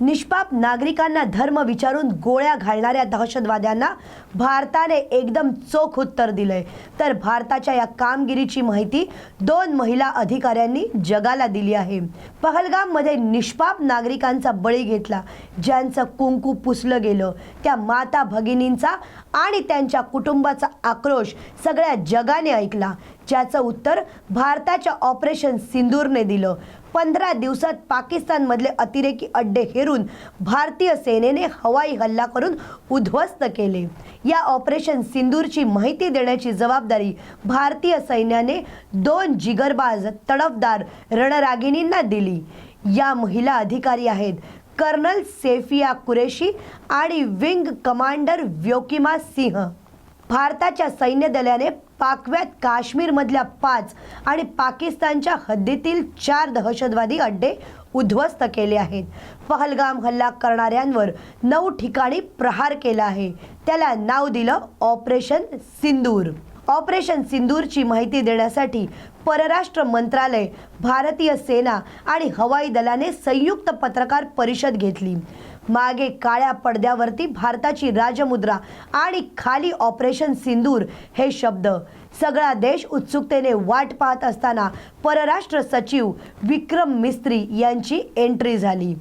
निष्पाप नागरिकांना धर्म विचारून गोळ्या घालणाऱ्या दहशतवाद्यांना भारताने एकदम चोख उत्तर दिलंय. तर भारताच्या या कामगिरीची माहिती दोन महिला अधिकाऱ्यांनी जगाला दिली आहे. पहलगाममध्ये निष्पाप नागरिकांचा बळी घेतला. ज्यांचं कुंकू पुसलं गेलं. त्या माता भगिनींचा आणि त्यांच्या कुटुंबाचा आक्रोश सगळ्या जगाने ऐकला. ज्याचं उत्तर भारताच्या ऑपरेशन सिंदूरने दिलं. पंधरा दिवसात पाकिस्तानमधले अतिरेकी अड्डे हेरून भारतीय सेनेने हवाई हल्ला करून उद्ध्वस्त केले. या ऑपरेशन सिंदूरची माहिती देण्याची जबाबदारी भारतीय सैन्याने दोन जिगरबाज तडफदार रणरागिणींना दिली. या महिला अधिकारी आहेत कर्नल सेफिया कुरेशी आणि विंग कमांडर व्योकिमा सिंह. भारताच्या सैन्य दलाने पाकव्यात काश्मीरमधल्या पाच आणि पाकिस्तानच्या हद्दीतील चार दहशतवादी अड्डे उद्ध्वस्त केले आहेत. पहलगाम हल्ला करणाऱ्यांवर नऊ ठिकाणी प्रहार केला आहे. त्याला नाव दिलं ऑपरेशन सिंदूर. ऑपरेशन सिंदूरची माहिती देण्यासाठी परराष्ट्र मंत्रालय भारतीय सेना आणि हवाई दलाने संयुक्त पत्रकार परिषद घेतली. मागे काळ्या पडद्यावरती भारताची राजमुद्रा आणि खाली ऑपरेशन सिंदूर हे शब्द. सगळा देश उत्सुकतेने वाट पाहत असताना परराष्ट्र सचिव विक्रम मिस्त्री यांची एंट्री झाली.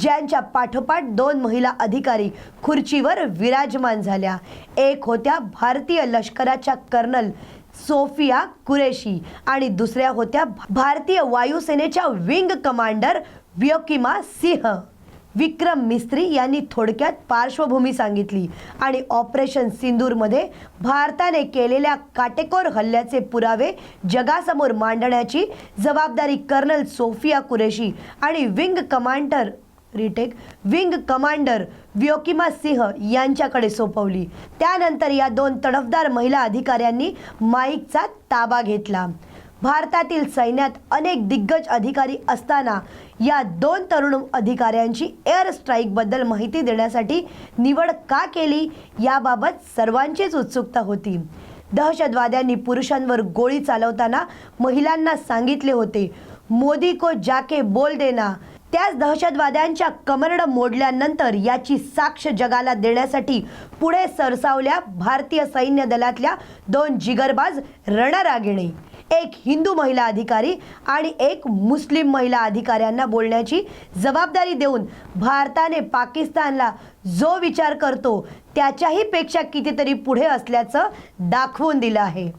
ज्यांच्या पाठोपाठ दोन महिला अधिकारी खुर्चीवर विराजमान झाल्या. एक होत्या भारतीय लष्कराच्या कर्नल सोफिया कुरेशी आणि दुसऱ्या होत्या भारतीय वायुसेनेच्या विंग कमांडर व्योकिमा सिंह. विक्रम मिस्त्री यांनी थोडक्यात पार्श्वभूमी सांगितली आणि ऑपरेशन सिंदूरमध्ये भारताने केलेल्या काटेकोर हल्ल्याचे पुरावे जगासमोर मांडण्याची जबाबदारी कर्नल सोफिया कुरेशी आणि विंग कमांडर रिटेक विंग कमांडर व्योकिमा सिंह यांच्याकडे सोपवली. त्यानंतर या दोन तडफदार महिला अधिकाऱ्यांनी माईकचा ताबा घेतला. भारतातील सैन्यात अनेक दिग्गज अधिकारी असताना या दोन तरुण अधिकाऱ्यांची एअर स्ट्राईकबद्दल माहिती देण्यासाठी निवड का केली याबाबत सर्वांचीच उत्सुकता होती. दहशतवाद्यांनी पुरुषांवर गोळी चालवताना महिलांना सांगितले होते मोदी को जाके बोल देना. त्याच दहशतवाद्यांच्या कमरड मोडल्यानंतर याची साक्ष जगाला देण्यासाठी पुढे सरसावल्या भारतीय सैन्य दलातल्या दोन जिगरबाज रणरागिणी. एक हिंदू महिला अधिकारी आणि एक मुस्लिम महिला अधिकाऱ्यांना बोलण्याची जबाबदारी देऊन भारताने पाकिस्तानला जो विचार करतो त्याच्याही पेक्षा कितीतरी पुढे असल्याचं दाखवून दिलं आहे.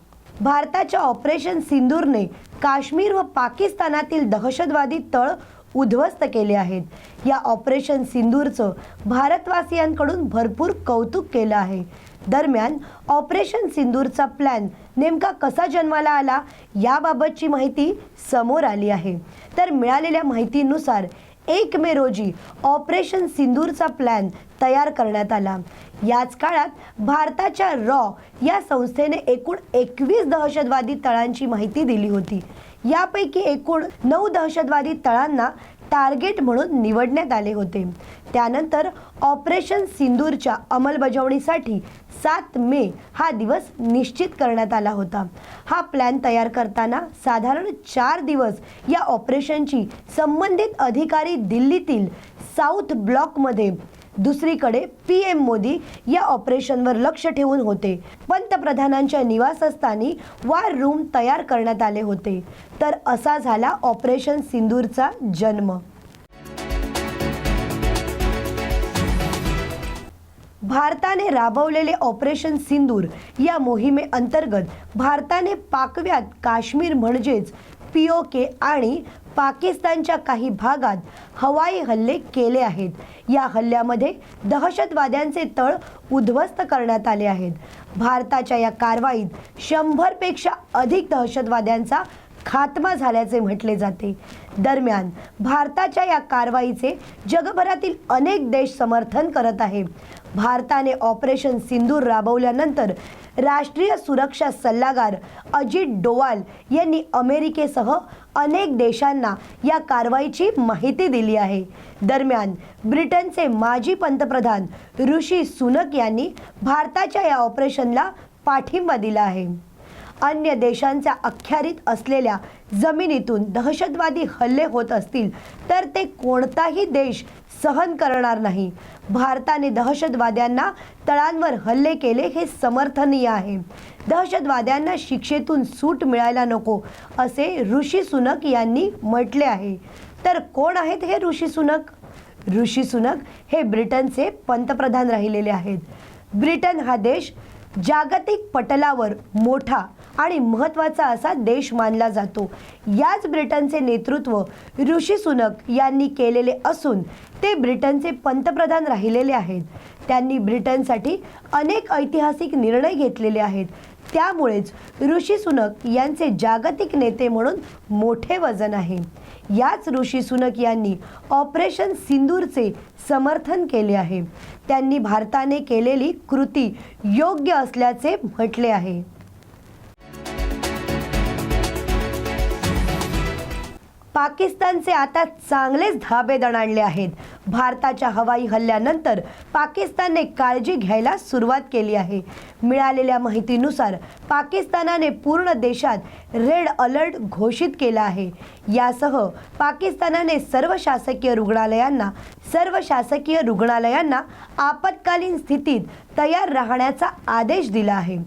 भारताच्या ऑपरेशन सिंदूरने काश्मीर व पाकिस्तानातील दहशतवादी तळ उद्ध्वस्त केले आहेत. या ऑपरेशन सिंदूरचं भारतवासियांकडून भरपूर कौतुक केलं आहे. दरम्यान ऑपरेशन सिंदूरचा प्लॅन नेमका कसा जन्माला आला याबाबतची माहिती समोर आली आहे. तर मिळालेल्या माहितीनुसार एक मे रोजी ऑपरेशन सिंदूरचा प्लॅन तयार करण्यात आला. याच काळात भारताच्या रॉ या संस्थेने एकूण एकवीस दहशतवादी तळांची माहिती दिली होती. यापैकी एकूण नऊ दहशतवादी तळांना टार्गेट म्हणून निवडण्यात आले होते. त्यानंतर ऑपरेशन सिंदूरच्या अंमलबजावणीसाठी सात मे हा दिवस निश्चित करण्यात आला होता. हा प्लॅन तयार करताना साधारण चार दिवस या ऑपरेशनची संबंधित अधिकारी दिल्लीतील साऊथ ब्लॉकमध्ये दुसरीकडे पी एम मोदी या ऑपरेशनवर लक्ष ठेवून होते. पंतप्रधानांच्या निवासस्थानी वार रूम तयार करण्यात आले होते. तर असा झाला ऑपरेशन सिंदूरचा जन्म. भारताने राबवलेले ऑपरेशन सिंदूर या मोहिमेअंतर्गत भारताने पाकव्यात काश्मीर म्हणजेच पी ओ के आणि पाकिस्तानच्या काही भागात हवाई हल्ले केले आहेत. या हल्ल्यामध्ये दहशतवाद्यांचे तळ उद्ध्वस्त करण्यात आले आहेत. भारताच्या या कारवाईत शंभरपेक्षा अधिक दहशतवाद्यांचा खात्मा झाल्याचे म्हटले जाते. दरम्यान भारताच्या या कारवाईचे जगभरातील अनेक देश समर्थन करत आहे. भारताने ऑपरेशन सिंदूर राबवल्यानंतर राष्ट्रीय सुरक्षा सल्लागार अजित डोवाल यांनी अमेरिकेसह अनेक देशांना या कारवाईची माहिती दिली आहे. दरम्यान ब्रिटनचे माजी पंतप्रधान ऋषी सुनक यांनी भारताच्या या ऑपरेशनला पाठिंबा दिला आहे. अन्य देशांच्या अखत्यारीत असलेल्या जमिनीतून दहशतवादी हल्ले होत असतील तर ते कोणताही देश सहन करणार नाही. भारताने दहशतवाद्यांना तळांवर हल्ले केले हे समर्थनीय आहे. दहशतवाद्यांना शिक्षेतून सूट मिळायला नको असे ऋषी सुनक यांनी म्हटले आहे. तर कोण आहेत हे ऋषी सुनक? ऋषी सुनक हे ब्रिटनचे पंतप्रधान राहिलेले आहेत. ब्रिटन हा देश जागतिक पटलावर मोठा आणि महत्त्वाचा असा देश मानला जातो. याच ब्रिटनचे नेतृत्व ऋषी सुनक यांनी केलेले असून ते ब्रिटनचे पंतप्रधान राहिलेले आहेत. त्यांनी ब्रिटनसाठी अनेक ऐतिहासिक निर्णय घेतलेले आहेत. त्यामुळेच ऋषी सुनक यांचे जागतिक नेते म्हणून मोठे वजन आहे. याच ऋषी सुनक यांनी ऑपरेशन सिंदूरचे समर्थन केले आहे. त्यांनी भारताने केलेली कृती योग्य असल्याचे म्हटले आहे. पाकिस्तानचे आता चांगलेच धाबे दणाणले आहेत. भारताच्या हवाई हल्ल्यानंतर पाकिस्तानने काळजी घ्यायला सुरुवात केली आहे. मिळालेल्या माहितीनुसार पाकिस्तानाने पूर्ण देशात रेड अलर्ट घोषित केला आहे. यासह पाकिस्तानाने सर्व शासकीय रुग्णालयांना सर्व शासकीय रुग्णालयांना आपत्कालीन स्थितीत तयार राहण्याचा आदेश दिला आहे.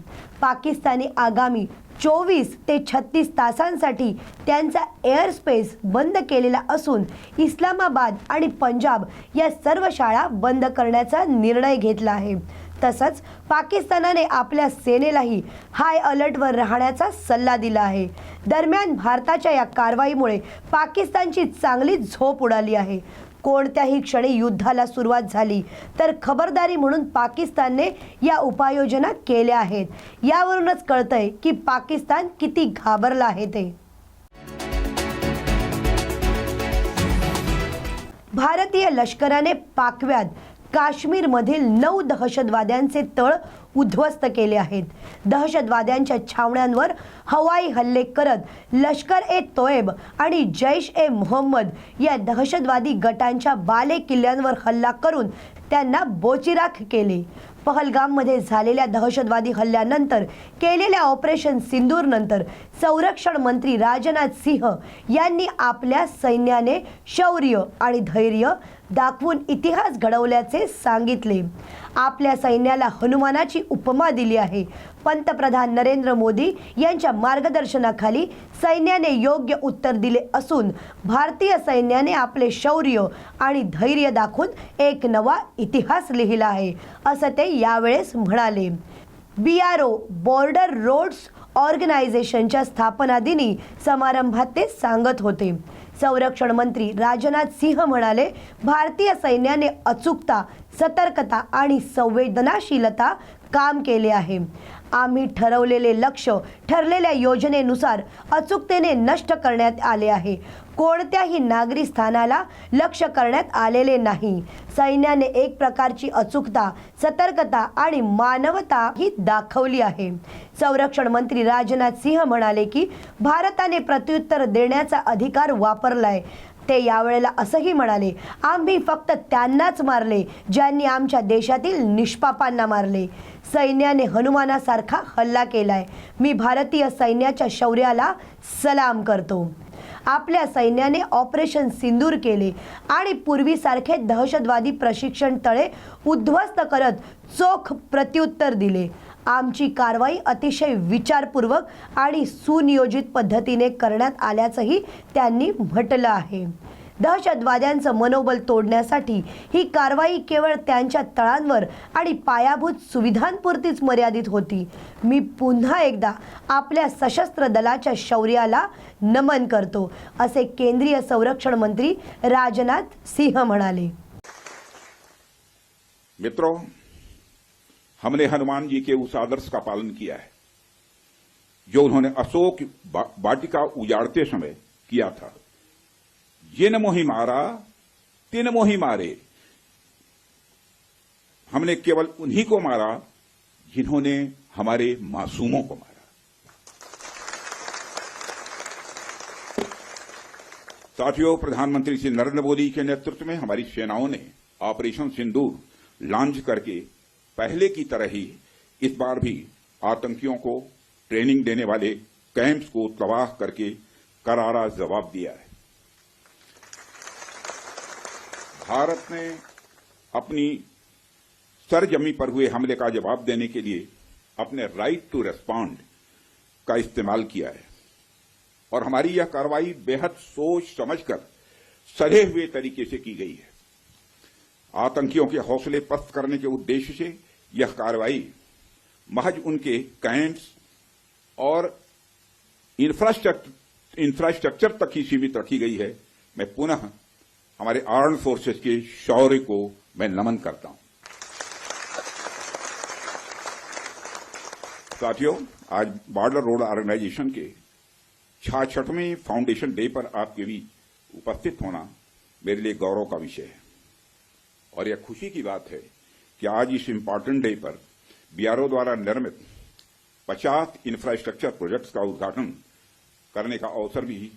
पाकिस्तानी आगामी चोवीस ते छत्तीस तासांसाठी त्यांचा एअर स्पेस बंद केलेला असून इस्लामाबाद आणि पंजाब या सर्व शाळा बंद करण्याचा निर्णय घेतला आहे. तसंच पाकिस्तानाने आपल्या सेनेलाही हाय अलर्टवर राहण्याचा सल्ला दिला आहे. दरम्यान भारताच्या या कारवाईमुळे पाकिस्तानची चांगली झोप उडाली आहे. कोणत्याही क्षणी युद्धाला सुरुवात झाली. तर खबरदारी म्हणून पाकिस्तानने या उपाययोजना केल्या आहेत. यावरूनच कळतंय की पाकिस्तान किती घाबरला आहे ते. भारतीय लष्कराने पाकव्यात काश्मीरमधील नऊ दहशतवाद्यांचे तळ उद्ध्वस्त केले आहेत. दहशतवाद्यांच्या छावण्यांवर हवाई हल्ले करत लष्कर ए तोयब आणि जैश ए मोहम्मद या दहशतवादी गटांच्या बाले किल्ल्यांवर हल्ला करून त्यांना बोचिराख केले. पहलगाममध्ये झालेल्या दहशतवादी हल्ल्यानंतर केलेल्या ऑपरेशन सिंदूरनंतर संरक्षण मंत्री राजनाथ सिंह यांनी आपल्या सैन्याने शौर्य आणि धैर्य दाखवून इतिहास घडवल्याचे सांगितले. आपल्या सैन्याला हनुमानाची उपमा दिली आहे. पंतप्रधान नरेंद्र मोदी यांच्या मार्गदर्शनाखाली सैन्याने योग्य उत्तर दिले असून भारतीय सैन्याने आपले शौर्य आणि धैर्य दाखवून एक नवा इतिहास लिहिला आहे असं ते यावेळेस म्हणाले. B R O border roads ऑर्गनायझेशनच्या स्थापना दिनी समारंभात ते सांगत होते. संरक्षण मंत्री राजनाथ सिंह म्हणाले भारतीय सैन्याने अचूकता सतर्कता आणि संवेदनाशीलता काम केले आहे. आम्ही ठरवलेले लक्ष ठरलेल्या योजनेनुसार अचूकतेने नष्ट करण्यात आले आहे. कोणत्याही नागरी स्थानाला लक्ष करण्यात आलेले नाही. सैन्याने एक प्रकारची अचूकता सतर्कता आणि मानवता ही दाखवली आहे. संरक्षण मंत्री राजनाथ सिंह म्हणाले की भारताने प्रत्युत्तर देण्याचा अधिकार वापरलाय. ते यावेळेला असंही म्हणाले आम्ही फक्त त्यांनाच मारले ज्यांनी आमच्या देशातील निष्पापांना मारले. सैन्याने हनुमानासारखा हल्ला केलाय. मी भारतीय सैन्याच्या शौर्याला सलाम करतो. आपल्या सैन्याने ऑपरेशन सिंदूर केले आणि पूर्वीसारखे दहशतवादी प्रशिक्षण तळे उद्ध्वस्त करत चोख प्रत्युत्तर दिले. आमची कारवाई अतिशय विचारपूर्वक आणि सुनियोजित पद्धतीने करण्यात आल्याचंही त्यांनी म्हटलं आहे. दहशतवाद्यांचं मनोबल तोडण्यासाठी ही कारवाई केवळ त्यांच्या तळांवर आणि पायाभूत सुविधांपुरतीच मर्यादित होती. मी पुन्हा एकदा आपल्या सशस्त्र दलाच्या शौर्याला नमन करतो असे केंद्रीय संरक्षण मंत्री राजनाथ सिंह म्हणाले. मित्रों हमने हनुमान जी के उस आदर्श का पालन किया है, जो उन्होंने अशोक बा- उजाड़ते समय किया था। जिन मोहि मारा, तिन मोहि मारे। हमने केवल उन्हीं को मारा, जिन्होंने हमारे मासूमों को मारा। साथियों, प्रधानमंत्री श्री नरेंद्र मोदी के नेतृत्व में हमारी सेनाओं ने ऑपरेशन सिंदूर लॉन्च करके पहले की तरह ही इस बार भी आतंकियों को ट्रेनिंग देने वाले कैंप्स को तबाह करके करारा जवाब दिया है। भारत ने अपनी सरजमी पर हुए हमले का जवाब देने के लिए अपने राइट टू रेस्पॉन्ड का इस्तेमाल किया है। और हमारी यह कार्रवाई बेहद सोच समझकर सधे हुए तरीके से की गई है। आतंकियों के हौसले पस्त करने के उद्देश्य से यह कार्रवाई महज उनके कैंट्स और इंफ्रास्ट्रक्चर इंफ्रास्ट्रक्चर तक ही सीमित रखी गई है। मैं पुनः हमारे आर्म फोर्सेस के शौर्य को मैं नमन करता हूँ। साथियों, आज बॉर्डर रोड ऑर्गेनाइजेशन के छाछठवें फाउंडेशन डे पर आपके बीच उपस्थित होना मेरे लिए गौरव का विषय है। और यह खुशी की बात है कि आज इस इम्पॉर्टेंट डे पर बीआरओ द्वारा निर्मित 50 इंफ्रास्ट्रक्चर प्रोजेक्ट्स का उद्घाटन करने का अवसर भी